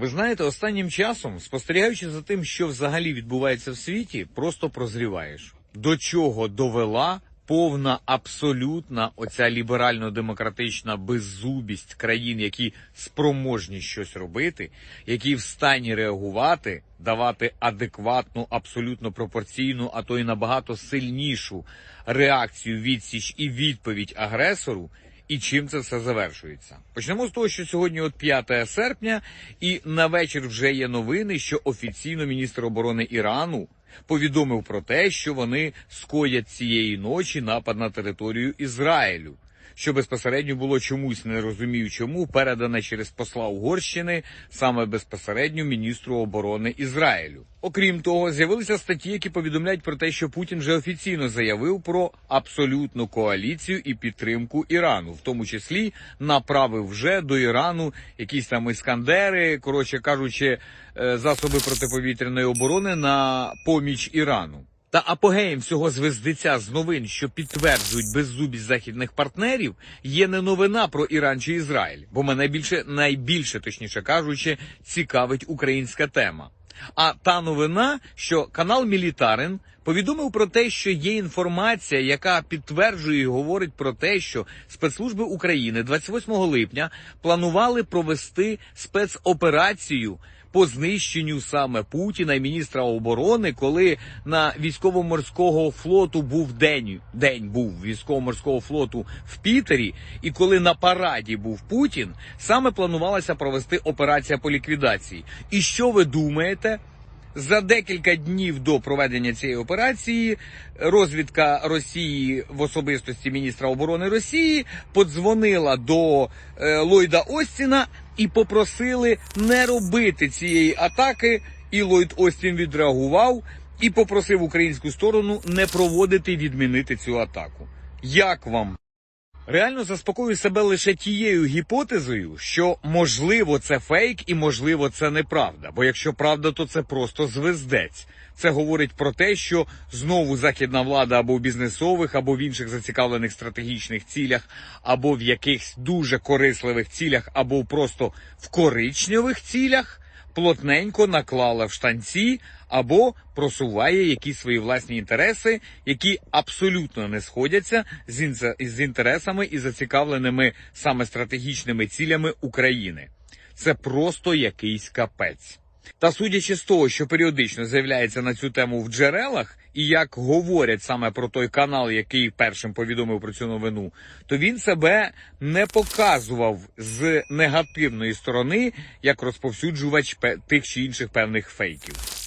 Ви знаєте, останнім часом, спостерігаючи за тим, що взагалі відбувається в світі, просто прозріваєш. До чого довела повна абсолютна оця ліберально-демократична беззубість країн, які спроможні щось робити, які в стані реагувати, давати адекватну, абсолютно пропорційну, а то й набагато сильнішу реакцію, відсіч і відповідь агресору. І чим це все завершується? Почнемо з того, що сьогодні от 5 серпня, і на вечір вже є новини, що офіційно міністр оборони Ірану повідомив про те, що вони скоять цієї ночі напад на територію Ізраїлю. Що безпосередньо було чомусь не розумію, чому передане через посла Угорщини саме безпосередньо міністру оборони Ізраїлю. Окрім того, з'явилися статті, які повідомляють про те, що Путін вже офіційно заявив про абсолютну коаліцію і підтримку Ірану, в тому числі направив вже до Ірану якісь там іскандери, коротше кажучи, е, засоби протиповітряної оборони на поміч Ірану. Та апогеєм всього звездиця з новин, що підтверджують беззубість західних партнерів, є не новина про Іран чи Ізраїль, бо мене більше найбільше, точніше кажучи, цікавить українська тема. А та новина, що канал Мілітарин повідомив про те, що є інформація, яка підтверджує і говорить про те, що спецслужби України 28 липня планували провести спецоперацію по знищенню саме Путіна і міністра оборони, коли на військово-морського флоту був день, день був військово-морського флоту в Пітері, і коли на параді був Путін, саме планувалася провести операція по ліквідації. І що ви думаєте? За декілька днів до проведення цієї операції розвідка Росії в особистості міністра оборони Росії подзвонила до е, Ллойда Остіна і попросили не робити цієї атаки. І Ллойд Остін відреагував і попросив українську сторону не проводити відмінити цю атаку. Як вам? Реально заспокоюю себе лише тією гіпотезою, що можливо це фейк і можливо це неправда. Бо якщо правда, то це просто звездець. Це говорить про те, що знову західна влада або в бізнесових, або в інших зацікавлених стратегічних цілях, або в якихось дуже корисливих цілях, або просто в коричневих цілях плотненько наклала в штанці або просуває якісь свої власні інтереси, які абсолютно не сходяться з, інтересами і зацікавленими саме стратегічними цілями України. Це просто якийсь капець. Та судячи з того, що періодично з'являється на цю тему в джерелах, і як говорять саме про той канал, який першим повідомив про цю новину, то він себе не показував з негативної сторони як розповсюджувач тих чи інших певних фейків.